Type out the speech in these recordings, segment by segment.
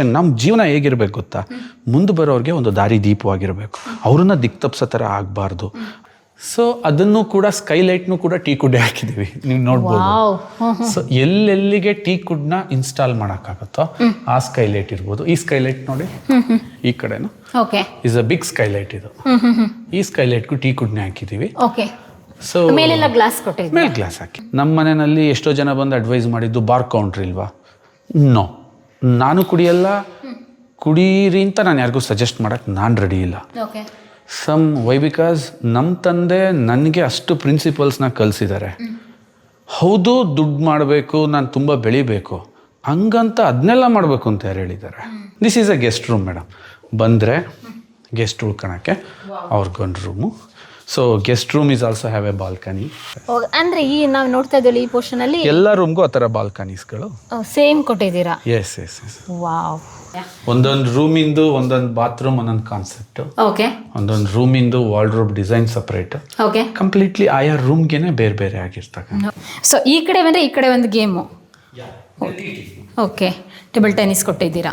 ನಮ್ಮ ಜೀವನ ಹೇಗಿರ್ಬೇಕು ಗೊತ್ತಾ? ಮುಂದೆ ಬರೋರಿಗೆ ಒಂದು ದಾರಿ ದೀಪವಾಗಿರಬೇಕು. ಅವ್ರನ್ನ ದಿಕ್ತಪ್ಸೋ ಥರ ಆಗಬಾರ್ದು. ಸೊ ಅದನ್ನು ಕೂಡ ಸ್ಕೈಲೈಟ್ನು ಕೂಡ ಟೀ ಕುಡ್ಡೆ ಹಾಕಿದ್ದೀವಿ. ನೀವು ನೋಡ್ಬೋದು. ಸೊ ಎಲ್ಲೆಲ್ಲಿಗೆ ಟೀ ಕುಡ್ನ ಇನ್ಸ್ಟಾಲ್ ಮಾಡೋಕ್ಕಾಗುತ್ತೋ ಆ ಸ್ಕೈಲೈಟ್ ಇರ್ಬೋದು. ಈ ಸ್ಕೈಲೈಟ್ ನೋಡಿ. ಈ ಕಡೆನು? ಇಸ್ ಅ ಬಿಗ್ ಸ್ಕೈಲೈಟ್ ಇದು. ಈ ಸ್ಕೈಲೈಟ್ಗೂ ಟೀ ಕುಡ್ನೆ ಹಾಕಿದ್ದೀವಿ. ಸೊ ಮೇಲೆಲ್ಲ ಗ್ಲಾಸ್ ಕೊಟ್ಟಿದ್ದೀವಿ ಮೇಲ್ ಗ್ಲಾಸ್ ಹಾಕಿ. ನಮ್ಮ ಮನೆಯಲ್ಲಿ ಎಷ್ಟೋ ಜನ ಬಂದು ಅಡ್ವೈಸ್ ಮಾಡಿದ್ದು ಬಾರ್ ಕೌಂಟ್ರ್ ಇಲ್ವಾ? ನೋ ನಾನು ಕುಡಿಯಲ್ಲ ಕುಡೀರಿ ಅಂತ ನಾನು ಯಾರಿಗೂ ಸಜೆಸ್ಟ್ ಮಾಡಕ್ಕೆ ನಾನು ರೆಡಿ ಇಲ್ಲ. ಸಮ್ ವೈ ಬಿಕಾಸ್ ನಮ್ಮ ತಂದೆ ನನಗೆ ಅಷ್ಟು ಪ್ರಿನ್ಸಿಪಲ್ಸ್ನ ಕಲಿಸಿದ್ದಾರೆ ಹೌದು ದುಡ್ಡು ಮಾಡಬೇಕು ನಾನು ತುಂಬ ಬೆಳಿಬೇಕು. ಹಂಗಂತ ಅದನ್ನೆಲ್ಲ ಮಾಡಬೇಕು ಅಂತ ಯಾರು ಹೇಳಿದ್ದಾರೆ this is a guest room madam ಬಂದರೆ ಗೆಸ್ಟ್ ಉಳ್ಕೊಳಕ್ಕೆ ಅವ್ರಿಗೊಂದು room so guest room is also have a balcony ಅಂದ್ರೆ ಈ ನಾವು ನೋಡ್ತಾ ಇದ್ದೀವಿ ಈ ಪೋರ್ಷನ್ ಅಲ್ಲಿ ಎಲ್ಲ ರೂಮ್ಗೂ ಆ ಥರ ಬಾಲ್ಕನೀಸ್ಗಳು ಸೇಮ್ ಕೊಟ್ಟಿದ್ದೀರಾ? ಎಸ್ ಎಸ್ ಎಸ್ ವಾವ್ ಒಂದೊಂದು ರೂಮಿಂದು ಒಂದೊಂದು ಬಾತ್ರೂಮ್ ಒಂದೊಂದು ಕಾನ್ಸೆಪ್ಟು ಓಕೆ ಒಂದೊಂದು ರೂಮಿಂದು wardrobe design separate okay completely ಆಯಾ ರೂಮ್ಗೆನೆ ಬೇರೆ ಬೇರೆ ಆಗಿರ್ತಕ್ಕ ಸೊ ಈ ಕಡೆ ಬಂದ್ರೆ ಈ ಕಡೆ ಒಂದು ಗೇಮು ಓಕೆ ಟೇಬಲ್ ಟೆನ್ನಿಸ್ ಕೊಟ್ಟಿದ್ದೀರಾ?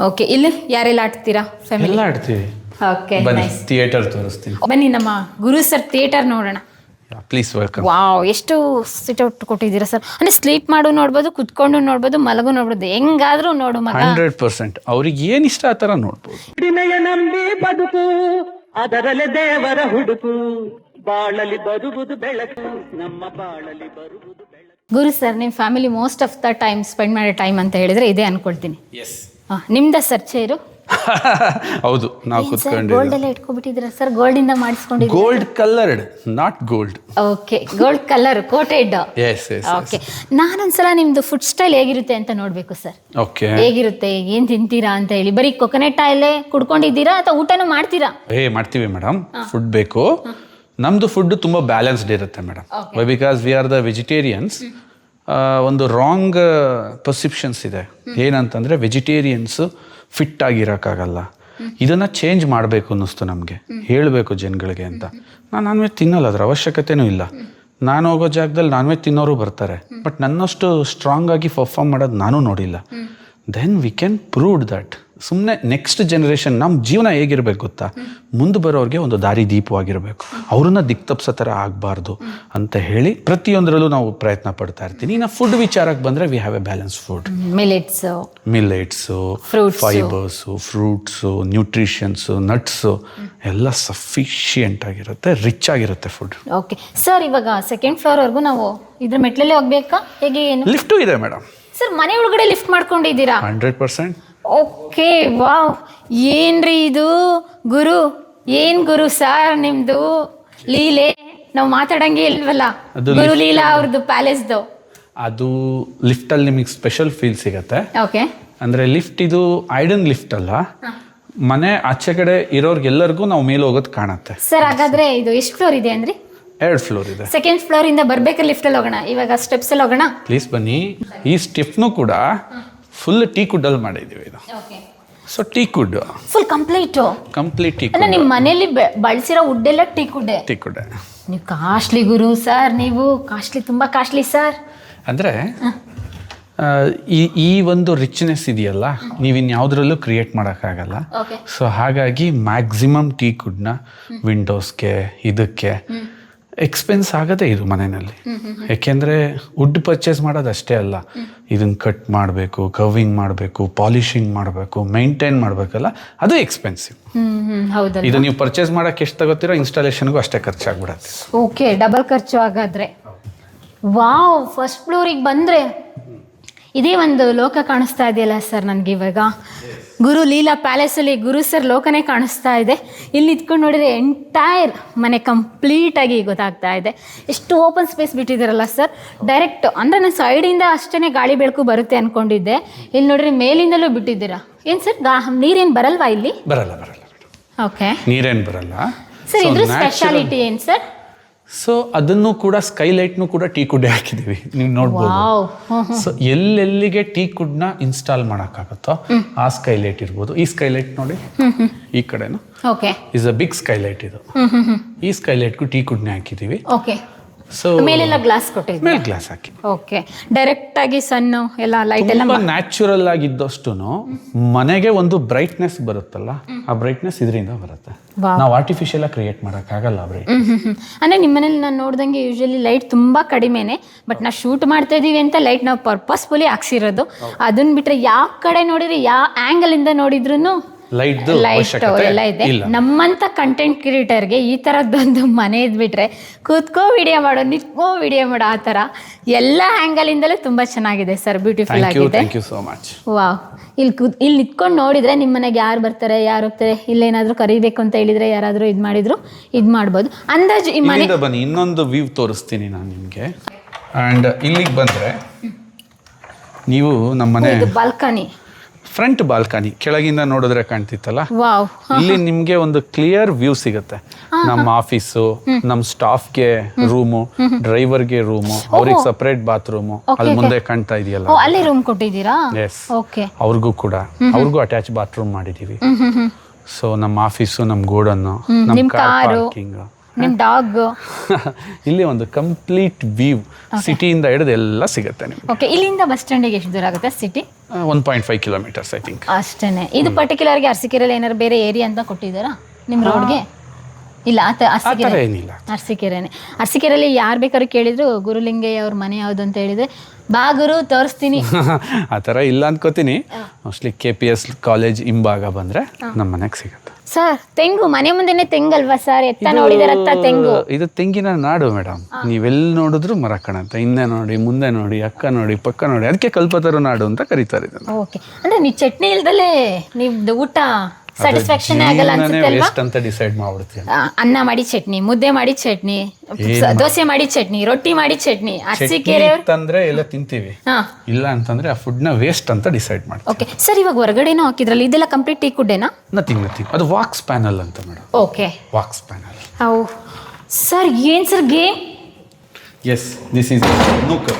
ಓಕೆ ಇಲ್ಲಿ ಯಾರೆಲ್ಲ ಆಡ್ತೀರಾ? ಫ್ಯಾಮಿಲಿ ಎಲ್ಲ ಆಡ್ತೀವಿ. ಓಕೆ ಬನ್ನಿ ಥಿಯೇಟರ್ ತೋರಿಸ್ತೀನಿ. ಬನ್ನಿ ನಮ್ಮ ಗುರು ಸರ್ ಥಿಯೇಟರ್ ನೋಡೋಣ. ಪ್ಲೀಸ್ ವೆಲ್ಕಮ್ ವಾವ್ ಎಷ್ಟು ಔಟ್ ಕೊಟ್ಟಿದ್ದೀರಾ ಸರ್ ಅಂದ್ರೆ ಸ್ಲೀಪ್ ಮಾಡು ನೋಡ್ಬೋದು ಕುತ್ಕೊಂಡು ನೋಡ್ಬೋದು ಮಲಗು ನೋಡ್ಬೋದು. ಹೆಂಗಾದ್ರೂ ನೋಡು ಮಗ. Hundred percent. ಅವ್ರಿಗೆ ಏನು ಇಷ್ಟ ಆ ಥರ ನೋಡ್ಬೋದು. ವಿನಯ ನಂಬಿ ಬದುಕು ಅದರಲೆ ದೇವರ ಹುಡುಕು. ಬಾಳಲಿ ಬರುವುದು ಬೆಳಕು ನಮ್ಮ ಬಾಳಲಿ ಬರುವುದು ಬೆಳಕು. ಗುರು ಸರ್ ನಿಮ್ಮ family most of the time spend ಮಾಡೋ ಟೈಮ್ ಅಂತ ಹೇಳಿದ್ರೆ ಇದೇ ಅನ್ಕೊಳ್ತೀನಿ. ಎಸ್ ನಿಮ್ದ ಸರ್ ಚೇರು ಹೌದು ನಾವು ಗೋಲ್ಡ್ ಎಲ್ಲ ಇಟ್ಕೊಂಡ್ಬಿಟ್ಟಿದ್ರ ಸರ್? ಗೋಲ್ಡ್ ಇಂದ ಮಾಡಿಸ್ಕೊಂಡಿದ್ದೀರಾ gold coloured not gold okay gold colour coated yes yes okay ನಾನೊಂದ್ಸಲ ನಿಮ್ದು ಫುಡ್ ಸ್ಟೈಲ್ ಹೇಗಿರುತ್ತೆ ಅಂತ ನೋಡ್ಬೇಕು ಸರ್. ಓಕೆ ಹೇಗಿರುತ್ತೆ ಏನ್ ತಿಂತೀರಾ ಅಂತ ಹೇಳಿ. ಬರೀ ಕೊಕೊನೆಟ್ ಆಯಿಲೇ ಕುಡ್ಕೊಂಡಿದ್ದೀರಾ ಅಥವಾ ಊಟನೂ ಮಾಡ್ತೀರಾ? ಏ ಮಾಡ್ತೀವಿ ಮೇಡಮ್ ಫುಡ್ ಬೇಕು. ನಮ್ಮದು ಫುಡ್ ತುಂಬಾ ಬ್ಯಾಲೆನ್ಸ್ಡ್ ಇರುತ್ತೆ madam why because we are the vegetarians ಒಂದು ರಾಂಗ್ ಪರ್ಸಿಪ್ಷನ್ಸ್ ಇದೆ. ಏನಂತಂದ್ರೆ ವೆಜಿಟೇರಿಯನ್ಸು ಫಿಟ್ ಆಗಿರೋಕ್ಕಾಗಲ್ಲ. ಇದನ್ನು ಚೇಂಜ್ ಮಾಡಬೇಕು ಅನ್ನಿಸ್ತು ನಮಗೆ. ಹೇಳಬೇಕು ಜನಗಳಿಗೆ ಅಂತ. ನಾನು ನಾನ್ ವೆಜ್ ತಿನ್ನಲ್ಲ, ಅದ್ರ ಅವಶ್ಯಕತೆನೂ ಇಲ್ಲ. ನಾನು ಹೋಗೋ ಜಾಗದಲ್ಲಿ ನಾನ್ ವೆಜ್ ತಿನ್ನೋರು ಬರ್ತಾರೆ. ಬಟ್ ನನ್ನಷ್ಟು ಸ್ಟ್ರಾಂಗ್ ಆಗಿ ಪರ್ಫಾರ್ಮ್ ಮಾಡೋದು ನಾನು ನೋಡಿಲ್ಲ. Then we can prove that ಸುಮ್ಮನೆ ನೆಕ್ಸ್ಟ್ ಜನ್ರೇಷನ್ ನಮ್ಮ ಜೀವನ ಹೇಗಿರ್ಬೇಕು ಗೊತ್ತಾ? ಮುಂದೆ ಬರೋರಿಗೆ ಒಂದು ದಾರಿ ದೀಪವಾಗಿರಬೇಕು. ಅವ್ರನ್ನ ದಿಕ್ತಪ್ಸೋ ಥರ ಆಗಬಾರ್ದು ಅಂತ ಹೇಳಿ ಪ್ರತಿಯೊಂದರಲ್ಲೂ ನಾವು ಪ್ರಯತ್ನ ಪಡ್ತಾ ಇರ್ತೀನಿ. ಇನ್ನು ಫುಡ್ ವಿಚಾರಕ್ಕೆ ಬಂದರೆ we have a balance food millets millets. Fibres fruits nutritions nuts ಎಲ್ಲ ಸಫಿಷಿಯೆಂಟ್ ಆಗಿರುತ್ತೆ ರಿಚ್ ಆಗಿರುತ್ತೆ ಫುಡ್ ಓಕೆ ಸರ್ ಇವಾಗ ಸೆಕೆಂಡ್ ಫ್ಲೋರ್ ವರೆಗೂ ನಾವು ಇದ್ರ ಮೆಟ್ಲಲ್ಲೇ ಹೋಗ್ಬೇಕಾ? ಹೇಗೆ ಏನು? ಲಿಫ್ಟು ಇದೆ ಮೇಡಮ್ ಸರ್ ಮನೆ ಒಳಗಡೆ ಲಿಫ್ಟ್ ಮಾಡ್ಕೊಂಡಿದ್ದೀರಾ? Hundred percent okay wow. ಏನ್ರಿ ಇದು? ಗುರು ಏನ್ ಗುರು ಸರ್ ನಿಮ್ದು? ಲೀಲೆ ನಾವು ಮಾತಾಡಂಗೆ ಇಲ್ವಲ್ಲ? ಅದು ಗುರು ಲೀಲಾ ಅವ್ರದ್ದು ಪ್ಯಾಲೇಸ್ದು ಅದು ಲಿಫ್ಟ್ ಅಲ್ಲಿ ನಿಮಗೆ ಸ್ಪೆಷಲ್ ಫೀಲ್ ಸಿಗತ್ತೆ. ಓಕೆ. ಅಂದ್ರೆ ಲಿಫ್ಟ್ ಇದು ಐಡನ್ ಲಿಫ್ಟ್ ಅಲ್ಲ. ಮನೆ ಆಚೆ ಕಡೆ ಇರೋರ್ಗೆಲ್ಲರಿಗೂ ನಾವು ಮೇಲೆ ಹೋಗೋದು ಕಾಣತ್ತೆ. ಸರ್ ಹಾಗಾದ್ರೆ ಇದು ಎಷ್ಟು ಫ್ಲೋರ್ ಇದೆ ಅಂದ್ರಿ? ಎರಡು ಫ್ಲೋರ್ ಇದೆ. ಸೆಕೆಂಡ್ ಫ್ಲೋರ್ ಇಂದ ಬರ್ಬೇಕಾದ್ರೆ ಲಿಫ್ಟ್ ಅಲ್ಲಿ ಹೋಗೋಣ. ಇವಾಗ ಸ್ಟೆಪ್ಸ್ ಅಲ್ಲಿ ಹೋಗೋಣ. ಪ್ಲೀಸ್ ಬನ್ನಿ. ಈ ಸ್ಟೆಪ್ನು ಕೂಡ ಫುಲ್ ಟೀ ಕುಡ್ಡಲ್ಲಿ ಮಾಡಿದ್ದೀವಿ ಇದು. So teak wood full complete complete teak ಅಲ್ಲ ನಿಮ್ಮ ಮನೆಯಲ್ಲಿ ಬೆ- ಬಳಸಿರೋ ವುಡ್ ಎಲ್ಲ ಟೀ ಕುಡ್ ಟೀ ಕುಡ್ ನೀವು ಕಾಸ್ಟ್ಲಿ ಗುರು ಸರ್ ನೀವು ಕಾಸ್ಟ್ಲಿ ತುಂಬಾ ಕಾಸ್ಟ್ಲಿ ಸರ್ ಅಂದರೆ ಈ ಈ ಒಂದು ರಿಚ್ನೆಸ್ ಇದೆಯಲ್ಲ ನೀವು ಇನ್ಯಾವುದ್ರಲ್ಲೂ ಕ್ರಿಯೇಟ್ ಮಾಡೋಕ್ಕಾಗಲ್ಲ. ಓಕೆ ಸೊ ಹಾಗಾಗಿ ಮ್ಯಾಕ್ಸಿಮಮ್ ಟೀ ಕುಡ್ನ ವಿಂಡೋಸ್ಗೆ ಇದಕ್ಕೆ ಎಕ್ಸ್ಪೆನ್ಸ್ ಆಗದೆ ಇದು ಮನೆಯಲ್ಲಿ. ಯಾಕೆಂದರೆ ವುಡ್ ಪರ್ಚೇಸ್ ಮಾಡೋದು ಅಷ್ಟೇ ಅಲ್ಲ. ಇದನ್ನ ಕಟ್ ಮಾಡಬೇಕು ಕವಿಂಗ್ ಮಾಡಬೇಕು ಪಾಲಿಶಿಂಗ್ ಮಾಡಬೇಕು ಮೈಂಟೈನ್ ಮಾಡಬೇಕಲ್ಲ ಅದು ಎಕ್ಸ್ಪೆನ್ಸಿವ್ ಇದು ನೀವು ಪರ್ಚೇಸ್ ಮಾಡೋಕ್ಕೆ ಎಷ್ಟು ತಗೋತೀರೋ ಇನ್ಸ್ಟಾಲೇಷನ್ಗೂ ಅಷ್ಟೇ ಖರ್ಚಾಗ್ಬಿಡತ್ತೆ. ಓಕೆ ಡಬಲ್ ಖರ್ಚು ಹಾಗಾದರೆ. ವಾವ್ ಫಸ್ಟ್ ಫ್ಲೋರಿಗೆ ಬಂದ್ರೆ ಇದೇ ಒಂದು ಲೋಕ ಕಾಣಿಸ್ತಾ ಇದೆಯಲ್ಲ ಸರ್ ನನಗೆ ಇವಾಗ? ಗುರು ಲೀಲಾ ಪ್ಯಾಲೇಸಲ್ಲಿ ಗುರು ಸರ್ ಲೋಕನೇ ಕಾಣಿಸ್ತಾ ಇದೆ. ಇಲ್ಲಿ ನಿಂತ್ಕೊಂಡು ನೋಡಿದ್ರೆ ಎಂಟೈರ್ ಮನೆ ಕಂಪ್ಲೀಟಾಗಿ ಗೊತ್ತಾಗ್ತಾ ಇದೆ. ಎಷ್ಟು ಓಪನ್ ಸ್ಪೇಸ್ ಬಿಟ್ಟಿದ್ದೀರಲ್ಲ ಸರ್? ಡೈರೆಕ್ಟ್ ಅಂದರೆ ನಾನು ಸೈಡಿಂದ ಅಷ್ಟೇ ಗಾಳಿ ಬೆಳಕು ಬರುತ್ತೆ ಅಂದ್ಕೊಂಡಿದ್ದೆ ಇಲ್ಲಿ ನೋಡ್ರಿ ಮೇಲಿಂದಲೂ ಬಿಟ್ಟಿದ್ದೀರಾ? ಏನು ಸರ್? ಗಾ ನೀರೇನು ಬರಲ್ವಾ ಇಲ್ಲಿ? ಬರಲ್ಲ ಬರಲ್ಲ ಓಕೆ ನೀರೇನು ಬರಲ್ಲ. ಸರ್ ಇದ್ರ ಸ್ಪೆಷಾಲಿಟಿ ಏನು ಸರ್? ಸೊ ಅದನ್ನು ಕೂಡ ಸ್ಕೈಲೈಟ್ನು ಕೂಡ ಟೀ ಕುಡ್ಡೆ ಹಾಕಿದ್ದೀವಿ. ನೀವು ನೋಡ್ಬೋದು. ಸೊ ಎಲ್ಲೆಲ್ಲಿಗೆ ಟೀ ಕುಡ್ನ ಇನ್ಸ್ಟಾಲ್ ಮಾಡೋಕ್ಕಾಗುತ್ತೋ ಆ ಸ್ಕೈಲೈಟ್ ಇರ್ಬೋದು. ಈ ಸ್ಕೈಲೈಟ್ ನೋಡಿ. ಈ ಕಡೆನು. ಇಸ್ ಅ ಬಿಗ್ ಸ್ಕೈಲೈಟ್ ಇದು. ಈ ಸ್ಕೈಲೈಟ್ಗೂ ಟೀ ಕುಡ್ನೆ ಹಾಕಿದ್ದೀವಿ. ಓಕೆ ಸೊ ಮೇಲೆಲ್ಲ ಗ್ಲಾಸ್ ಕೊಟ್ಟಿದ್ವಿ ಮೇಲೆ ಗ್ಲಾಸ್ ಹಾಕಿ. ಓಕೆ ಡೈರೆಕ್ಟ್ ಆಗಿ ಸನ್ ಎಲ್ಲ ಲೈಟ್ ಎಲ್ಲ ತುಂಬಾ ನ್ಯಾಚುರಲ್ ಆಗಿದ್ದಷ್ಟು ಮನೆಗೆ ಒಂದು ಬ್ರೈಟ್ನೆಸ್ ಬರುತ್ತಲ್ಲ ಆ ಬ್ರೈಟ್ನೆಸ್ ಇದರಿಂದ ಬರುತ್ತೆ. ನಾವು ಆರ್ಟಿಫಿಷಿಯಲ್ ಆಗಿ ಕ್ರಿಯೇಟ್ ಆಗಲ್ಲ ಬ್ರೈಟ್ ಅಂದ್ರೆ ನಿಮ್ಮ ಮನೇಲಿ ನಿಮ್ಮನೇಲಿ ನಾನು ನೋಡ್ದಂಗೆ ಯೂಶಲಿ ಲೈಟ್ ತುಂಬಾ ಕಡಿಮೆನೆ ಬಟ್ ನಾವು ಶೂಟ್ ಮಾಡ್ತಾ ಇದೀವಿ ಅಂತ ಲೈಟ್ ನಾವು ಪರ್ಪಸ್ಫುಲಿ ಹಾಕ್ಸಿರೋದು. ಅದನ್ನ ಬಿಟ್ರೆ ಯಾವ ಕಡೆ ನೋಡಿದ್ರೆ ಯಾವ ಆಂಗಲ್ ಇಂದ ನೋಡಿದ್ರು ಲೈಟ್ ಎಲ್ಲ ಇದೆ. ನಮ್ಮಂತ ಕಂಟೆಂಟ್ ಕ್ರಿಯೇಟರ್ಗೆ ಈ ಥರದ್ದೊಂದು ಮನೆ ಇದ್ಬಿಟ್ರೆ ಕೂತ್ಕೋ ವಿಡಿಯೋ ಮಾಡೋ ನಿತ್ಕೋ ವಿಡಿಯೋ ಮಾಡೋ ಆ ತರ ಎಲ್ಲ ಆಂಗಲ್ ಇಂದಲೂ ತುಂಬಾ ಚೆನ್ನಾಗಿದೆ ಸರ್ ಬ್ಯೂಟಿಫುಲ್ ಆಗಿದೆ. ವಾವ್ ಇಲ್ಲಿ ಕೂತ್ ಇಲ್ಲಿ ನಿಂತ್ಕೊಂಡು ನೋಡಿದ್ರೆ ನಿಮ್ಮ ಮನೆಗೆ ಯಾರು ಬರ್ತಾರೆ ಯಾರು ಹೋಗ್ತಾರೆ ಇಲ್ಲೇನಾದ್ರೂ ಕರಿಬೇಕು ಅಂತ ಹೇಳಿದ್ರೆ ಯಾರಾದರೂ ಇದು ಮಾಡಿದ್ರು ಇದು ಮಾಡ್ಬೋದು. ಅಂದಾಜು ಈ ಮನೆ ಬನ್ನಿ ಇನ್ನೊಂದು ವ್ಯೂ ತೋರಿಸ್ತೀನಿ ನಾನು ನಿಮಗೆ. ಅಂಡ್ ಇಲ್ಲಿಗೆ ಬಂದ್ರೆ ನೀವು ನಮ್ಮ ಮನೆ ಬಾಲ್ಕನಿ ಫ್ರಂಟ್ ಬಾಲ್ಕನಿ ಕೆಳಗಿಂದ ನೋಡಿದ್ರೆ ಕಾಣ್ತಿತ್ತಲ್ಲ? ಇಲ್ಲಿ ನಿಮ್ಗೆ ಒಂದು ಕ್ಲಿಯರ್ ವ್ಯೂ ಸಿಗುತ್ತೆ. ನಮ್ಮ ಆಫೀಸು ನಮ್ಮ ಸ್ಟಾಫ್ಗೆ ರೂಮು ಡ್ರೈವರ್ಗೆ ರೂಮು ಅವ್ರಿಗೆ ಸಪರೇಟ್ ಬಾತ್ರೂಮು. ಅಲ್ಲಿ ಮುಂದೆ ಕಾಣ್ತಾ ಇದೆಯಲ್ಲ ಅಲ್ಲೇ ರೂಮ್ ಕೊಟ್ಟಿದ್ದೀರಾ? Yes okay. ಅವ್ರಿಗೂ ಕೂಡ. ಅವ್ರಿಗೂ ಅಟ್ಯಾಚ್ ಬಾತ್ರೂಮ್ ಮಾಡಿದೀವಿ. ಸೊ ನಮ್ಮ ಆಫೀಸು ನಮ್ಮ ಗೋಡನ್ನು ನಮ್ಮ ಕಾರ್ ಕಾರು. ಪಾರ್ಕಿಂಗ್. ನಿಮ್ಮ ಡಾಗ್. ಇಲ್ಲಿ ಒಂದು ಕಂಪ್ಲೀಟ್ ವ್ಯೂ. ಸಿಟಿಯಿಂದ ಹಿಡಿದು ಎಲ್ಲ ಸಿಗುತ್ತೆ ನಿಮಗೆ. ಓಕೆ ಇಲ್ಲಿಂದ ಬಸ್ ಸ್ಟ್ಯಾಂಡಿಗೆ ಎಷ್ಟು ದೂರ ಆಗುತ್ತೆ city? One point five kilometres I think ಅಷ್ಟೇ ಇದು ಪರ್ಟಿಕ್ಯುಲರ್ಗೆ ಅರಸೀಕೆರೆಯಲ್ಲಿ ಏನಾದ್ರು ಬೇರೆ ಏರಿಯಾ ಅಂತ ಕೊಟ್ಟಿದ್ದಾರಾ? ನಿಮ್ಮ ರೋಡ್ಗೆ ಇಲ್ಲ ಆತ ಅರಸೀಕೆರೆ. ಏನಿಲ್ಲ. ಅರಸೀಕೆರೆನೆ. ಅರಸೀಕೆರೆಯಲ್ಲಿ ಯಾರು ಬೇಕಾದ್ರೂ ಕೇಳಿದ್ರು ಗುರುಲಿಂಗಯ್ಯ ಅವ್ರ ಮನೆ ಯಾವುದು ಅಂತ ಹೇಳಿದ್ರೆ ಬಾ ಗುರು ತೋರಿಸ್ತೀನಿ. ಆ ಥರ ಇಲ್ಲ ಅಂದ್ಕೋತೀನಿ. Mostly K P S college ಹಿಂಭಾಗ ಬಂದರೆ ನಮ್ಮ ಮನೆಗೆ ಸಿಗುತ್ತೆ. ಸರ್ ತೆಂಗು ಮನೆ ಮುಂದೆನೆ ತೆಂಗಲ್ವಾ ಸರ್? ಎತ್ತ ನೋಡಿದಾರತ್ತ ತೆಂಗು. ಇದು ತೆಂಗಿನ ನಾಡು ಮೇಡಮ್. ನೀವೆಲ್ಲಿ ನೋಡಿದ್ರು ಮರ ಕಾಣುತ್ತೆ ಹಿಂದೆ ನೋಡಿ ಮುಂದೆ ನೋಡಿ ಅಕ್ಕ ನೋಡಿ ಪಕ್ಕ ನೋಡಿ ಅದಕ್ಕೆ ಕಲ್ಪತರು ನಾಡು ಅಂತ ಕರೀತಾರೆ ಇದನ್ನು. ಓಕೆ. ಅಂದ್ರೆ ನೀ ಚಟ್ನಿ ಇಲ್ದಲೇ ನಿಮ್ದು ಊಟ ಸ್ಯಾಟಿಸ್ಫ್ಯಾಕ್ಷನ್ ಆಗಲ್ಲ ವೇಸ್ಟ್ ಅಂತ ಡಿಸೈಡ್ ಮಾಡ್ಬಿಡ್ತೀನಿ ಅನ್ನ ಮಾಡಿ ಚಟ್ನಿ ಮುದ್ದೆ ಮಾಡಿ ಚಟ್ನಿ ದೋಸೆ ಮಾಡಿ ಚಟ್ನಿ ರೊಟ್ಟಿ ಮಾಡಿ ಚಟ್ನಿ ಅರಸೀಕೆರೆ ಅಂತಂದ್ರೆ ಎಲ್ಲ ತಿಂತೀವಿ. ಇಲ್ಲ ಅಂತಂದ್ರೆ ಆ ಫುಡ್ನ ವೇಸ್ಟ್ ಅಂತ ಡಿಸೈಡ್ ಮಾಡ್ತೀವಿ. ಓಕೆ ಸರ್ ಇವಾಗ ಹೊರಗಡೆನೂ ಹಾಕಿದ್ರಲ್ಲ ಇದೆಲ್ಲ ಕಂಪ್ಲೀಟ್ ಟೀ ಕುಡ್ಡೇನಾ ನಥಿಂಗ್ ನಥಿಂಗ್ ಅದು ವಾಕ್ಸ್ ಪ್ಯಾನಲ್ ಅಂತ madam. Okay wax panel how. Sir ಏನ್ sir game yes this is nook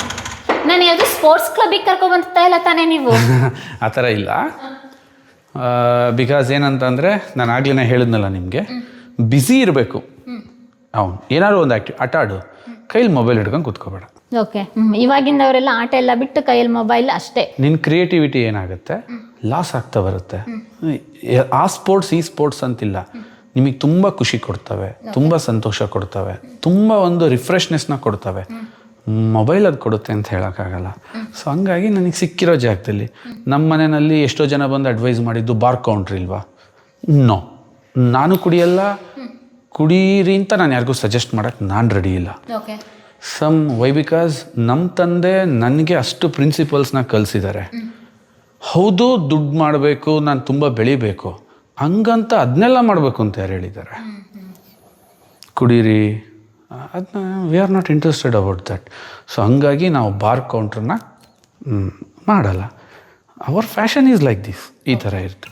ನಾನು ಯಾವುದು ಸ್ಪೋರ್ಟ್ಸ್ ಕ್ಲಬ್ಗೆ ಕರ್ಕೊ ಬಂತಾ ಇಲ್ಲ ತಾನೇ ನೀವು? ಆ ಥರ ಇಲ್ಲ. ಬಿಕಾಸ್ ಏನಂತಂದರೆ ನಾನು ಆಗ್ಲೇ ಹೇಳಿದ್ನಲ್ಲ ನಿಮಗೆ ಬ್ಯುಸಿ ಇರಬೇಕು. ಅವನು ಏನಾದ್ರು ಒಂದು ಆ್ಯಕ್ಟಿವ್ ಆಟ ಆಡು. ಕೈಲಿ ಮೊಬೈಲ್ ಹಿಡ್ಕೊಂಡು ಕೂತ್ಕೋಬೇಡ. ಓಕೆ ಇವಾಗಿಂದವರೆಲ್ಲ ಆಟ ಎಲ್ಲ ಬಿಟ್ಟು ಕೈಯಲ್ಲಿ ಮೊಬೈಲ್ ಅಷ್ಟೇ. ನಿನ್ನ ಕ್ರಿಯೇಟಿವಿಟಿ ಏನಾಗುತ್ತೆ? ಲಾಸ್ ಆಗ್ತಾ ಬರುತ್ತೆ. ಆ ಸ್ಪೋರ್ಟ್ಸ್ ಈ ಸ್ಪೋರ್ಟ್ಸ್ ಅಂತಿಲ್ಲ. ನಿಮಗೆ ತುಂಬ ಖುಷಿ ಕೊಡ್ತವೆ ತುಂಬ ಸಂತೋಷ ಕೊಡ್ತವೆ ತುಂಬ ಒಂದು ರಿಫ್ರೆಶ್ನೆಸ್ನ ಕೊಡ್ತವೆ. ಮೊಬೈಲ್ ಅದು ಕೊಡುತ್ತೆ ಅಂತ ಹೇಳೋಕ್ಕಾಗಲ್ಲ. ಸೊ ಹಂಗಾಗಿ ನನಗೆ ಸಿಕ್ಕಿರೋ ಜಾಗದಲ್ಲಿ ನಮ್ಮ ಮನೆಯಲ್ಲಿ ಎಷ್ಟೋ ಜನ ಬಂದು ಅಡ್ವೈಸ್ ಮಾಡಿದ್ದು ಬಾರ್ ಕೌಂಟ್ರಿ ಇಲ್ವಾ? ನೋ ನಾನು ಕುಡಿಯಲ್ಲ. ಕುಡೀರಿ ಅಂತ ನಾನು ಯಾರಿಗೂ ಸಜೆಸ್ಟ್ ಮಾಡೋಕ್ಕೆ ನಾನು ರೆಡಿ ಇಲ್ಲ. ಸಮ್ ವೈ ಬಿಕಾಸ್ ನಮ್ಮ ತಂದೆ ನನಗೆ ಅಷ್ಟು ಪ್ರಿನ್ಸಿಪಲ್ಸ್ನ ಕಲಿಸಿದ್ದಾರೆ ಹೌದು ದುಡ್ಡು ಮಾಡಬೇಕು ನಾನು ತುಂಬ ಬೆಳಿಬೇಕು. ಹಂಗಂತ ಅದನ್ನೆಲ್ಲ ಮಾಡಬೇಕು ಅಂತ ಯಾರು ಹೇಳಿದ್ದಾರೆ ಕುಡೀರಿ. ಅದನ್ನ we are not interested about that so ಹಂಗಾಗಿ ನಾವು ಬಾರ್ ಕೌಂಟ್ರನ್ನ ಮಾಡಲ್ಲ. Our fashion is like this ಈ ಥರ ಇರುತ್ತೆ.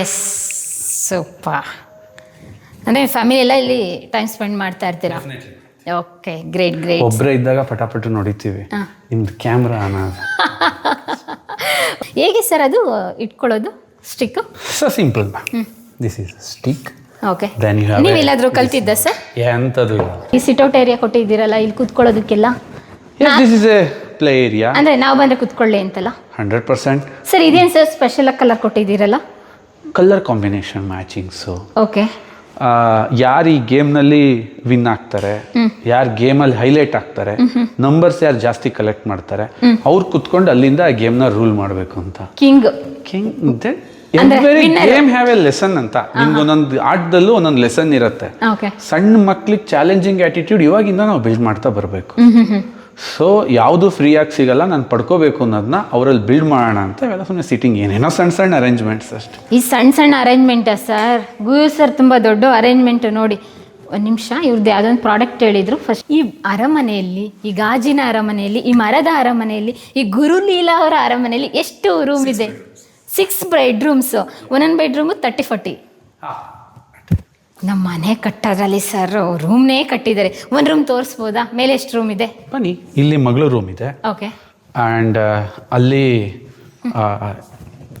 ಎಸ್ ಸೂಪ ಅಂದರೆ ಫ್ಯಾಮಿಲಿ ಎಲ್ಲ ಇಲ್ಲಿ ಟೈಮ್ ಸ್ಪೆಂಡ್ ಮಾಡ್ತಾ ಇರ್ತೀರಾ? ಓಕೆ ಗ್ರೇಟ್ ಗ್ರೇಟ್ ಒಬ್ಬರೇ ಇದ್ದಾಗ ಪಟಾಪಟ ನೋಡಿತೀವಿ ನಿಮ್ದು ಕ್ಯಾಮ್ರಾ ಅನ್ನೋದು ಹೇಗೆ ಸರ್ ಅದು ಇಟ್ಕೊಳ್ಳೋದು? Stick so simple this is stick okay ನೀವು ಎಲ್ಲಾದರೂ ಕಲ್ತಿದ್ದ ಸರ್? ಎಂಥದ್ದು ಇಲ್ಲ. ಈ ಸಿಟೌಟ್ ಏರಿಯಾ ಕೊಟ್ಟಿದ್ದೀರಲ್ಲ ಇಲ್ಲಿ ಕೂತ್ಕೊಳ್ಳೋದಕ್ಕೆಲ್ಲ? This is a play area ಅಂದರೆ ನಾವು ಬಂದರೆ ಕೂತ್ಕೊಳ್ಳಿ ಅಂತಲ್ಲ? ಹಂಡ್ರೆಡ್ ಪರ್ಸೆಂಟ್ ಸರ್ ಇದೇನು ಸರ್ ಸ್ಪೆಷಲ್ ಕಲರ್ ಕೊಟ್ಟಿದ್ದೀರಲ್ಲ? ಕಲರ್ ಕಾಂಬಿನೇಷನ್ ಮ್ಯಾಚಿಂಗ್ಸು ಓಕೆ ಯಾರು ಈ ಗೇಮ್ನಲ್ಲಿ ವಿನ್ ಆಗ್ತಾರೆ ಯಾರು ಗೇಮಲ್ಲಿ ಹೈಲೈಟ್ ಆಗ್ತಾರೆ ನಂಬರ್ಸ್ ಯಾರು ಜಾಸ್ತಿ ಕಲೆಕ್ಟ್ ಮಾಡ್ತಾರೆ ಅವ್ರು ಕುತ್ಕೊಂಡು ಅಲ್ಲಿಂದ ಆ ಗೇಮ್ನ ರೂಲ್ ಮಾಡಬೇಕು ಅಂತ. ಕಿಂಗ್ ಅಂದ್ರೆ every. Game have a lesson ಅಂತ. ನಿಮ್ಗೆ ಒಂದೊಂದು ಆಟದಲ್ಲೂ ಒಂದೊಂದು ಲೆಸನ್ ಇರುತ್ತೆ. ಓಕೆ ಸಣ್ಣ ಮಕ್ಳಿಗೆ ಚಾಲೆಂಜಿಂಗ್ ಆಟಿಟ್ಯೂಡ್ ಇವಾಗಿಂದ ನಾವು ಬಿಲ್ಡ್ ಮಾಡ್ತಾ ಬರಬೇಕು. ಸೋ ಯಾವುದು ಫ್ರೀಯಾಗಿ ಸಿಗಲ್ಲ ನಾನು ಪಡ್ಕೋಬೇಕು ಅನ್ನೋದನ್ನ ಅವರಲ್ಲಿ ಬಿಲ್ಡ್ ಮಾಡೋಣ ಅಂತ ಇವೆಲ್ಲ ಸುಮ್ಮನೆ ಸಿಟ್ಟಿಂಗ್ ಏನೇನೋ ಸಣ್ಣ ಸಣ್ಣ ಅರೇಂಜ್ಮೆಂಟ್ಸ್ ಅಷ್ಟೇ. ಈ ಸಣ್ಣ ಸಣ್ಣ ಅರೇಂಜ್ಮೆಂಟಾ ಸರ್ ಗುರು ಸರ್ ತುಂಬ ದೊಡ್ಡ ಅರೇಂಜ್ಮೆಂಟ್ ನೋಡಿ. ಒಂದು ನಿಮಿಷ ಇವ್ರದ್ದು ಯಾವುದೊಂದು ಪ್ರಾಡಕ್ಟ್ ಹೇಳಿದ್ರು. ಫಸ್ಟ್ ಈ ಅರಮನೆಯಲ್ಲಿ ಈ ಗಾಜಿನ ಅರಮನೆಯಲ್ಲಿ ಈ ಮರದ ಅರಮನೆಯಲ್ಲಿ ಈ ಗುರುಲೀಲಾ ಅವರ ಅರಮನೆಯಲ್ಲಿ ಎಷ್ಟು ರೂಮ್ ಇದೆ? ಸಿಕ್ಸ್ ಬೆಡ್ರೂಮ್ಸು ಒಂದೊಂದು ಬೆಡ್ರೂಮು ತರ್ಟಿ ಫೋರ್ಟಿ ನಮ್ಮ ಮನೆ ಕಟ್ಟೋದ್ರಲ್ಲಿ ಸರ್ ರೂಮ್ನೇ ಕಟ್ಟಿದ್ದಾರೆ. ಒಂದು ರೂಮ್ ತೋರಿಸ್ಬೋದಾ? ಮೇಲೆ ಎಷ್ಟು ರೂಮ್ ಇದೆ? ಬನ್ನಿ. ಇಲ್ಲಿ ಮಗಳ ರೂಮ್ ಇದೆ. ಓಕೆ ಆ್ಯಂಡ್ ಅಲ್ಲಿ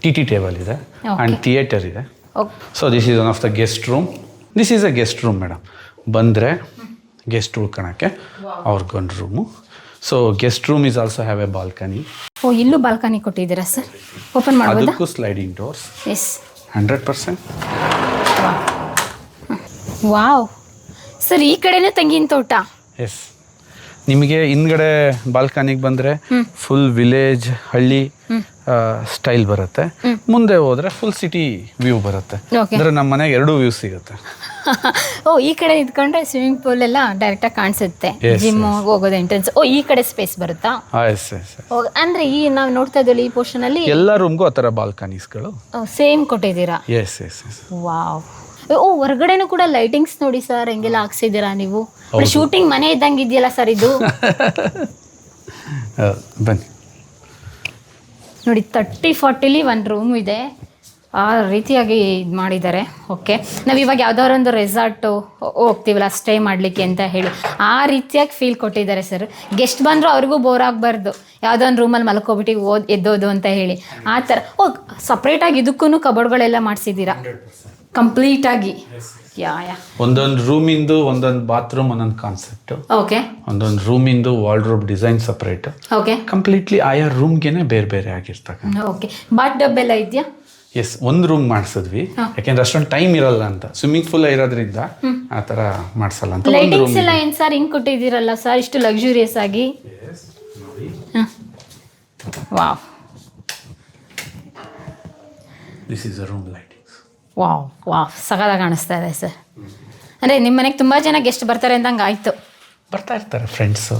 ಟಿ ಟಿ ಟೇಬಲ್ ಇದೆ. ಆ್ಯಂಡ್ ಥಿಯೇಟರ್ ಇದೆ. Okay so this is one of the guest room this is a guest room madam ಬಂದರೆ ಗೆಸ್ಟ್ ಉಳ್ಕೊಳಕ್ಕೆ ಅವ್ರಿಗೊಂದು room so guest room is also have a balcony ಓ ಇಲ್ಲೂ balcony ಕೊಟ್ಟಿದ್ದೀರಾ sir open ಮಾಡ್ಬೋದಾ? ಅದಕ್ಕೂ sliding doors yes hundred percent. Wow sir ಈ ಕಡೆನೂ ತೆಂಗಿನ ತೋಟ? ಎಸ್ ನಿಮಗೆ ಹಿಂದ್ಗಡೆ ಬಾಲ್ಕನಿಗೆ ಬಂದರೆ ಫುಲ್ ವಿಲೇಜ್ ಹಳ್ಳಿ ಸ್ಟೈಲ್ ಬರುತ್ತೆ. ಮುಂದೆ ಹೋದ್ರೆ ಫುಲ್ ಸಿಟಿ ವ್ಯೂ ಬರುತ್ತೆ. ಅಂದ್ರೆ ನಮ್ಮ ಮನೆಗೆ ಎರಡೂ ವ್ಯೂ ಸಿಗುತ್ತೆ. ಓ ಈ ಕಡೆ ಇದ್ಕೊಂಡ್ರೆ ಸ್ವಿಮ್ಮಿಂಗ್ ಪೂಲ್ ಎಲ್ಲ ಡೈರೆಕ್ಟಾಗಿ ಕಾಣಿಸುತ್ತೆ. Yes, ಜಿಮ್ ಹೋಗೋದು ಎಂಟ್ರೆನ್ಸ್ ಓ ಈ ಕಡೆ ಸ್ಪೇಸ್ ಬರುತ್ತಾ? ಎಸ್ ಎಸ್ ಅಂದ್ರೆ ಈ ನಾವು ನೋಡ್ತಾ ಇದ್ದೀವಿ ಈ ಪೋರ್ಷನ್ ಅಲ್ಲಿ? ಎಲ್ಲ ರೂಮ್ಗೂ ಆ ಥರ ಬಾಲ್ಕನೀಸ್ಗಳು ಸೇಮ್ ಕೊಟ್ಟಿದ್ದೀರಾ? ಎಸ್ ಎಸ್ ಎಸ್ ವಾವ್ ಓ ಹೊರಗಡೆನೂ ಕೂಡ ಲೈಟಿಂಗ್ಸ್ ನೋಡಿ ಸರ್ ಹೆಂಗೆಲ್ಲ ಹಾಕ್ಸಿದ್ದೀರಾ ನೀವು? ಶೂಟಿಂಗ್ ಮನೆ ಇದ್ದಂಗೆ ಇದೆಯಲ್ಲ ಸರ್ ಇದು? ಬನ್ನಿ. ನೋಡಿ ತರ್ಟಿ ಫಾರ್ಟಿಲಿ ಒಂದು ರೂಮ್ ಇದೆ. ಆ ರೀತಿಯಾಗಿ ಇದು ಮಾಡಿದ್ದಾರೆ. ಓಕೆ ನಾವು ಇವಾಗ ಯಾವ್ದಾದ್ರು ಒಂದು ರೆಸಾರ್ಟು ಹೋಗ್ತೀವಲ್ಲ ಸ್ಟೇ ಮಾಡಲಿಕ್ಕೆ ಅಂತ ಹೇಳಿ. ಆ ರೀತಿಯಾಗಿ ಫೀಲ್ ಕೊಟ್ಟಿದ್ದಾರೆ ಸರ್ ಗೆಸ್ಟ್ ಬಂದರೂ ಅವ್ರಿಗೂ ಬೋರ್ ಆಗಬಾರ್ದು. ಯಾವುದೋ ಒಂದು ರೂಮಲ್ಲಿ ಮಲ್ಕೊಬಿಟ್ಟು ಓದ್ ಎದ್ದೋದು ಅಂತ ಹೇಳಿ. ಆ ಥರ. ಓ ಸಪ್ರೇಟಾಗಿ ಇದಕ್ಕೂ ಕಬೋರ್ಡ್ಗಳೆಲ್ಲ ಮಾಡಿಸಿದ್ದೀರಾ? ಕಂಪ್ಲೀಟಾಗಿ ಯಾ ಯಾ ಒಂದೊಂದು ರೂಮಿಂದು ಒಂದೊಂದು ಬಾತ್ರೂಮ್ ಒಂದೊಂದು ಕಾನ್ಸೆಪ್ಟು ಓಕೆ ಒಂದೊಂದು ರೂಮಿಂದು wardrobe design separate okay completely ಆಯಾ ರೂಮ್ಗೆನೆ ಬೇರೆ ಬೇರೆ ಆಗಿರ್ತಕ್ಕ ಓಕೆ ಬಾತ್ ಡಬ್ ಎಲ್ಲ ಇದೆಯಾ? ಎಸ್ ಒಂದು ರೂಮ್ ಮಾಡಿಸಿದ್ವಿ. ಯಾಕೆಂದ್ರೆ ಅಷ್ಟೊಂದು ಟೈಮ್ ಇರಲ್ಲ ಅಂತ. ಸ್ವಿಮ್ಮಿಂಗ್ ಪೂಲ್ ಇರೋದ್ರಿಂದ ಆ ಥರ ಮಾಡಿಸಲ್ಲ ಅಂತ ಒಂದು ಲೈಟಿಂಗ್ಸ್ ಎಲ್ಲ ಏನು ಸರ್ ಹಿಂಗೆ ಕೊಟ್ಟಿದ್ದೀರಲ್ಲ ಸರ್ ಇಷ್ಟು ಲಕ್ಸುರಿಯಸ್ ಆಗಿ. Wow this is a room lightings wow wow ಸಗದಾಗ ಕಾಣಿಸ್ತಾ ಇದೆ ಸರ್. ಅಂದರೆ ನಿಮ್ಮ ಮನೆಗೆ ತುಂಬ ಜನ ಗೆಸ್ಟ್ ಬರ್ತಾರೆ ಅಂದಂಗೆ ಆಯಿತು. ಬರ್ತಾ ಇರ್ತಾರೆ ಫ್ರೆಂಡ್ಸು.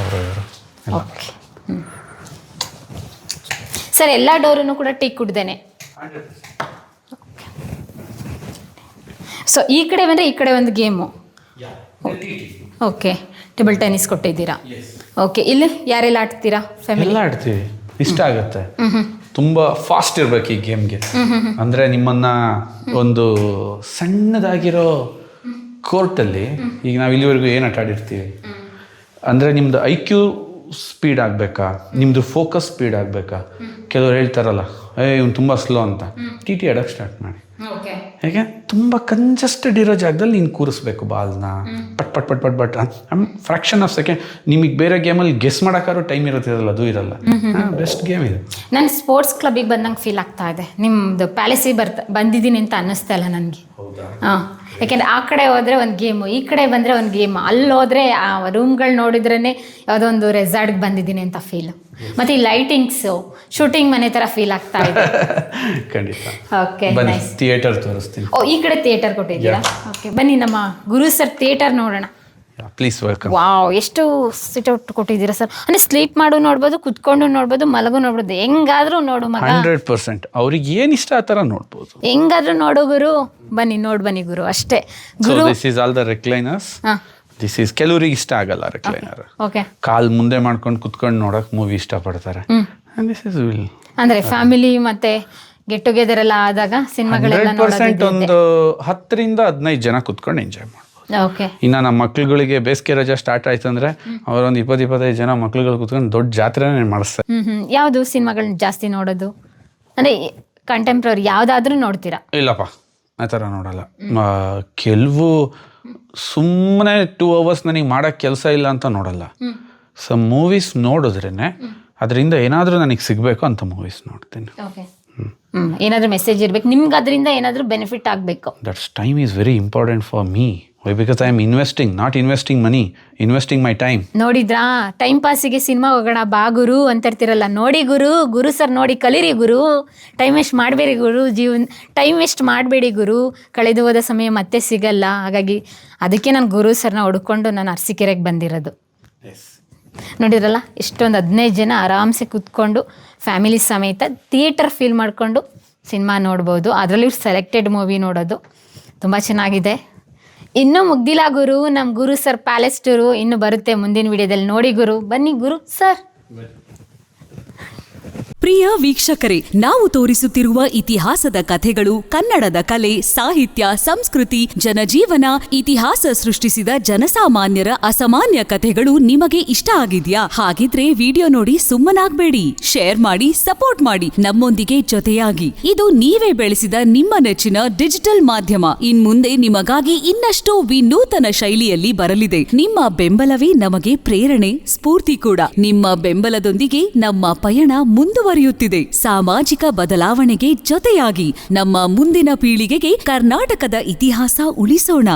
ಅವರು ಇವರು ಓಕೆ ಸರ್ ಎಲ್ಲ ಡೋರನ್ನು ಕೂಡ ಟೀ ಕುಡ್ದೇನೆ. ಸೊ ಈ ಕಡೆ ಬಂದರೆ ಈ ಕಡೆ ಒಂದು ಗೇಮು. ಓಕೆ ಟೇಬಲ್ ಟೆನ್ನಿಸ್ ಕೊಟ್ಟಿದ್ದೀರಾ? ಓಕೆ ಇಲ್ಲಿ ಯಾರೆಲ್ಲ ಆಡ್ತೀರಾ? ಫ್ಯಾಮಿಲಿ ಎಲ್ಲ ಆಡ್ತೀವಿ. ಇಷ್ಟ ಆಗುತ್ತೆ. ತುಂಬ ಫಾಸ್ಟ್ ಇರ್ಬೇಕು ಈ ಗೇಮ್ಗೆ. ಅಂದರೆ ನಿಮ್ಮನ್ನ ಒಂದು ಸಣ್ಣದಾಗಿರೋ ಕೋರ್ಟಲ್ಲಿ ಈಗ ನಾವು ಇಲ್ಲಿವರೆಗೂ ಏನು ಆಟಾಡಿರ್ತೀವಿ ಅಂದರೆ ನಿಮ್ದು ಐ ಕ್ಯೂ ಸ್ಪೀಡ್ ಆಗಬೇಕಾ? ನಿಮ್ಮದು ಫೋಕಸ್ ಸ್ಪೀಡ್ ಆಗಬೇಕಾ? ಕೆಲವ್ರು ಹೇಳ್ತಾರಲ್ಲ ಏ ಇವ್ನು ತುಂಬ ಸ್ಲೋ ಅಂತ. ಟಿ ಟಿ ಆಡೋಕ್ಕೆ ಸ್ಟಾರ್ಟ್ ಮಾಡಿ. ಹೇಗೆ? ತುಂಬ ಕಂಜಸ್ಟೆಡ್ ಇರೋ ಜಾಗದಲ್ಲಿ ನೀನು ಕೂರಿಸ್ಬೇಕು ಬಾಲ್ನ. ಪಟ್ ಪಟ್ ಪಟ್ ಪಟ್ ಪಟ್. ಫ್ರಾಕ್ಷನ್ ಆಫ್ ಸೆಕೆಂಡ್ ನಿಮಗೆ ಬೇರೆ ಗೇಮಲ್ಲಿ ಗೆಸ್ ಮಾಡೋಕ್ಕಾದ್ರೂ ಟೈಮ್ ಇರುತ್ತಿರಲ್ಲ ಅದು ಇರಲ್ಲ. ಬೆಸ್ಟ್ ಗೇಮ್ ಇದು. ನಾನು ಸ್ಪೋರ್ಟ್ಸ್ ಕ್ಲಬ್ಬಿಗೆ ಬಂದಂಗೆ ಫೀಲ್ ಆಗ್ತಾ ಇದೆ. ನಿಮ್ಮದು ಪ್ಯಾಲೇಸಿಗೆ ಬರ್ತಾ ಬಂದಿದ್ದೀನಿ ಅಂತ ಅನ್ನಿಸ್ತಾ ಇಲ್ಲ ನನಗೆ. ಹಾಂ. ಯಾಕೆಂದರೆ ಆ ಕಡೆ ಹೋದರೆ ಒಂದು ಗೇಮು ಈ ಕಡೆ ಬಂದರೆ ಒಂದು ಗೇಮ್ ಅಲ್ಲಿ ಹೋದರೆ ಆ ರೂಮ್ಗಳು ನೋಡಿದ್ರೇ ಯಾವುದೋ ಒಂದು ರೆಸಾರ್ಟ್ಗೆ ಬಂದಿದ್ದೀನಿ ಅಂತ ಫೀಲ್ ಮತ್ತು ಈ ಲೈಟಿಂಗ್ಸು ಶೂಟಿಂಗ್ ಮನೆ ಥರ ಫೀಲ್ ಆಗ್ತಾ ಇದೆ. ಖಂಡಿತ. ಓಕೆ ನೈಸ್ ಥಿಯೇಟರ್ ತೋರಿಸ್ತೀನಿ. ಓ ಈ ಕಡೆ ಥಿಯೇಟರ್ ಕೊಟ್ಟಿದ್ದೀರಾ? ಓಕೆ ಬನ್ನಿ ನಮ್ಮ ಗುರು ಸರ್ ಥಿಯೇಟರ್ ನೋಡೋಣ. ಪ್ಲೀಸ್ ವೆಲ್ಕಮ್ ವಾವ್ ಎಷ್ಟು ಔಟ್ ಕೊಟ್ಟಿದ್ದೀರಾ ಸರ್ ಅಂದರೆ ಸ್ಲೀಪ್ ಮಾಡು ನೋಡ್ಬೋದು ಕುತ್ಕೊಂಡು ನೋಡ್ಬೋದು ಮಲಗು ನೋಡ್ಬೋದು. ಹೆಂಗಾದ್ರೂ ನೋಡು ಮಗ. Hundred percent. ಅವ್ರಿಗೆ ಏನು ಇಷ್ಟ ಆ ಥರ ನೋಡ್ಬೋದು. ಹೆಂಗಾದ್ರೂ ನೋಡು ಗುರು. ಬನ್ನಿ ನೋಡ್ ಬನ್ನಿ ಗುರು ಅಷ್ಟೇ. So Guru this is all the recliners ಹಾಂ. ದಿಸ್ ಈಸ್ ಕೆಲವ್ರಿಗೆ ಇಷ್ಟ ಆಗಲ್ಲ ರೆಕ್ಲೈನರ್ ಓಕೆ ಕಾಲ್ ಮುಂದೆ ಮಾಡ್ಕೊಂಡು ಕುತ್ಕೊಂಡು ನೋಡಕ್ ಮೂವಿ ಇಷ್ಟಪಡ್ತಾರೆ. ದಿಸ್ ಇಸ್ ವಿಲ್ ಅಂದರೆ ಫ್ಯಾಮಿಲಿ ಮತ್ತೆ ಗೆಟ್ ಟುಗೆದರ್ ಎಲ್ಲ ಆದಾಗ ಸಿನಿಮಾಗಳೆಲ್ಲ ಹಂಡ್ರೆಡ್ ಪರ್ಸೆಂಟ್ ನೋಡೋದು ಒಂದು ಹತ್ತರಿಂದ ಹದಿನೈದು ಜನ ಕುತ್ಕೊಂಡು ಎಂಜಾಯ್ ಓಕೆ ಇನ್ನು ನಮ್ಮ ಮಕ್ಳುಗಳಿಗೆ ಬೇಸಿಗೆ ರಜೆ ಸ್ಟಾರ್ಟ್ ಆಯ್ತು ಅಂದ್ರೆ ಅವರೊಂದು ಇಪ್ಪತ್ತು ಇಪ್ಪತ್ತೈದು ಜನ ಮಕ್ಳುಗಳು ಕುತ್ಕೊಂಡು ದೊಡ್ಡ ಜಾತ್ರೆನೇ ಮಾಡಿಸ್ತಾರೆ. ಯಾವುದು ಸಿನಿಮಾಗಳನ್ನ ಜಾಸ್ತಿ ನೋಡೋದು? ಅಂದರೆ ಕಂಟೆಂಪ್ರರಿ ಯಾವುದಾದ್ರೂ ನೋಡ್ತೀರಾ? ಇಲ್ಲಪ್ಪ ಆ ಥರ ನೋಡಲ್ಲ. ಕೆಲವು ಸುಮ್ಮನೆ ಟೂ ಅವರ್ಸ್ ನನಗೆ ಮಾಡೋಕ್ಕೆ ಕೆಲಸ ಇಲ್ಲ ಅಂತ ನೋಡಲ್ಲ. ಸೊ ಮೂವೀಸ್ ನೋಡಿದ್ರೇ ಅದರಿಂದ ಏನಾದರೂ ನನಗೆ ಸಿಗಬೇಕು ಅಂತ ಮೂವೀಸ್ ನೋಡ್ತೀನಿ. ಏನಾದರೂ ಮೆಸೇಜ್ ಇರಬೇಕು. ನಿಮ್ಗೆ ಅದರಿಂದ ಏನಾದರೂ ಬೆನಿಫಿಟ್ ಆಗಬೇಕು. That's time is very important for me why because I am investing not investing money investing my time ನೋಡಿದ್ರಾ? ಟೈಮ್ ಪಾಸಿಗೆ ಸಿನಿಮಾ ಹೋಗೋಣ ಬಾ ಗುರು ಅಂತ ಇರ್ತಿರಲ್ಲ. ನೋಡಿ ಗುರು ಗುರು ಸರ್ ನೋಡಿ ಕಲೀರಿ ಗುರು. ಟೈಮ್ ವೇಸ್ಟ್ ಮಾಡಬೇಡಿ ಗುರು ಜೀವನ ಟೈಮ್ ವೇಸ್ಟ್ ಮಾಡಬೇಡಿ ಗುರು. ಕಳೆದು ಹೋದ ಸಮಯ ಮತ್ತೆ ಸಿಗಲ್ಲ. ಹಾಗಾಗಿ ಅದಕ್ಕೆ ನಾನು ಗುರು ಸರ್ನ ಹುಡ್ಕೊಂಡು ನಾನು ಅರಸಿಕೆರೆಗೆ ಬಂದಿರೋದು. ನೋಡಿದ್ರಲ್ಲ? ಇಷ್ಟೊಂದು ಹದಿನೈದು ಜನ ಆರಾಮ್ಸೆ ಕೂತ್ಕೊಂಡು ಫ್ಯಾಮಿಲಿ ಸಮೇತ ಥಿಯೇಟರ್ ಫೀಲ್ ಮಾಡಿಕೊಂಡು ಸಿನಿಮಾ ನೋಡ್ಬೋದು. ಅದರಲ್ಲಿ ಸೆಲೆಕ್ಟೆಡ್ ಮೂವಿ ನೋಡೋದು. ತುಂಬ ಚೆನ್ನಾಗಿದೆ. ಇನ್ನೂ ಮುಗ್ದಿಲ್ಲ ಗುರು. ನಮ್ಮ ಗುರು ಸರ್ ಪ್ಯಾಲೆಸ್ ಟೂರು ಇನ್ನು ಬರುತ್ತೆ ಮುಂದಿನ ವಿಡಿಯೋದಲ್ಲಿ ನೋಡಿ ಗುರು. ಬನ್ನಿ ಗುರು, ಸರ್. ಪ್ರಿಯ ವೀಕ್ಷಕರೇ, ನಾವು ತೋರಿಸುತ್ತಿರುವ ಇತಿಹಾಸದ ಕಥೆಗಳು ಕನ್ನಡದ ಕಲೆ, ಸಾಹಿತ್ಯ, ಸಂಸ್ಕೃತಿ, ಜನಜೀವನ, ಇತಿಹಾಸ ಸೃಷ್ಟಿಸಿದ ಜನಸಾಮಾನ್ಯರ ಅಸಾಮಾನ್ಯ ಕಥೆಗಳು ನಿಮಗೆ ಇಷ್ಟ ಆಗಿದ್ಯಾ? ಹಾಗಿದ್ರೆ ವಿಡಿಯೋ ನೋಡಿ ಸುಮ್ಮನಾಗ್ಬೇಡಿ. ಶೇರ್ ಮಾಡಿ, ಸಪೋರ್ಟ್ ಮಾಡಿ. ನಮ್ಮೊಂದಿಗೆ ಜೊತೆಯಾಗಿ. ಇದು ನೀವೇ ಬೆಳೆಸಿದ ನಿಮ್ಮ ನೆಚ್ಚಿನ ಡಿಜಿಟಲ್ ಮಾಧ್ಯಮ. ಇನ್ ಮುಂದೆ ನಿಮಗಾಗಿ ಇನ್ನಷ್ಟು ವಿನೂತನ ಶೈಲಿಯಲ್ಲಿ ಬರಲಿದೆ. ನಿಮ್ಮ ಬೆಂಬಲವೇ ನಮಗೆ ಪ್ರೇರಣೆ, ಸ್ಫೂರ್ತಿ ಕೂಡ. ನಿಮ್ಮ ಬೆಂಬಲದೊಂದಿಗೆ ನಮ್ಮ ಪಯಣ ಮುಂದುವರಿಯುತ್ತಿದೆ ಸಾಮಾಜಿಕ ಬದಲಾವಣೆಗೆ ಜೊತೆಯಾಗಿ ನಮ್ಮ ಮುಂದಿನ ಪೀಳಿಗೆಗೆ ಕರ್ನಾಟಕದ ಇತಿಹಾಸ ಉಳಿಸೋಣ.